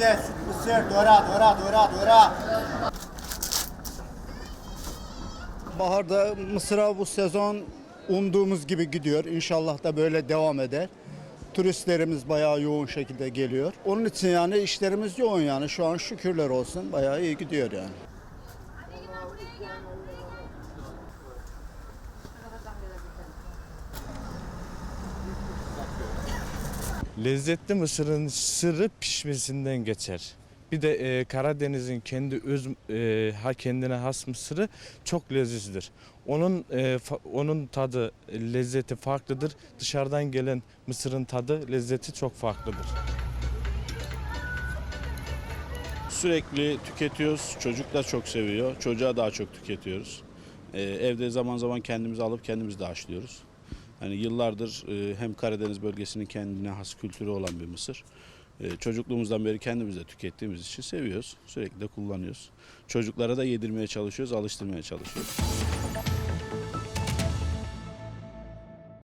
Ses, mısır, dora, dora, dora, dora. Baharda Mısır'a bu sezon umduğumuz gibi gidiyor. İnşallah da böyle devam eder. Turistlerimiz bayağı yoğun şekilde geliyor. Onun için yani işlerimiz yoğun yani. Şu an şükürler olsun bayağı iyi gidiyor yani. Lezzetli mısırın sırrı pişmesinden geçer. Bir de e, Karadeniz'in kendi öz e, ha kendine has mısırı çok lezzetlidir. Onun e, fa- onun tadı lezzeti farklıdır. Dışarıdan gelen mısırın tadı lezzeti çok farklıdır. Sürekli tüketiyoruz. Çocuklar çok seviyor. Çocuğa daha çok tüketiyoruz. Ee, evde zaman zaman kendimiz alıp kendimiz de haşlıyoruz. Hani yıllardır e, hem Karadeniz bölgesinin kendine has kültürü olan bir mısır. E, çocukluğumuzdan beri kendimiz de tükettiğimiz için seviyoruz. Sürekli de kullanıyoruz. Çocuklara da yedirmeye çalışıyoruz, alıştırmaya çalışıyoruz.